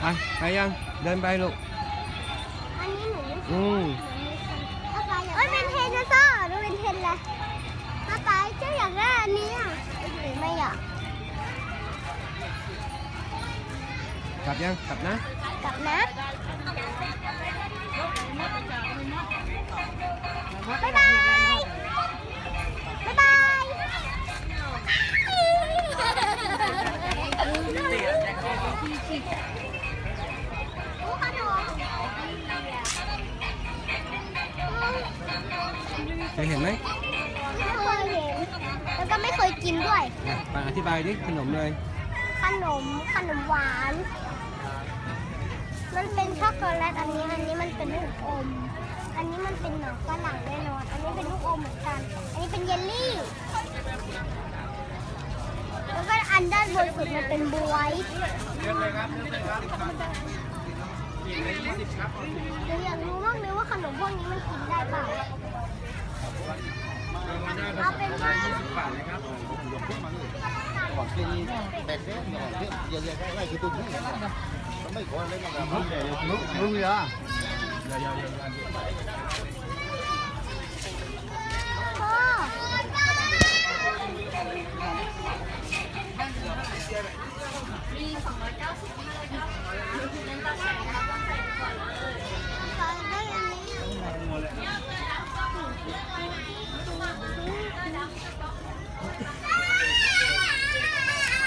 ไปไปยังเดินไปลูก อันนี้หนูไม่อืม เอ้ยเป็นเทนนะซ่าหรือเป็นเทนอะไรป้าไปเจ้าอยากได้อันนี้อะหรือไม่อยากกลับยังกลับนะ กลับนะ เคยเห็นไหมไม่เคยเห็น แล้วก็ไม่เคยกินด้วย อะไปอธิบายดิขนมเลย ขนมขนมหวาน มันเป็นช็อกโกแลตอันนี้ อันนี้มันเป็นลูกอม อันนี้มันเป็นหนังฝรั่งแน่นอน อันนี้เป็นลูกอมเหมือนกัน อันนี้เป็นเยลลี่ แล้วก็อันด้านบนสุดมันเป็นบวยหนูอยากรู้มากเลยว่าขนมพวกนี้มันกินได้เปล่า เอาเป็นว่า เด็กเส้นเนี่ยเด็กอย่างเด็กไลุงเหรอ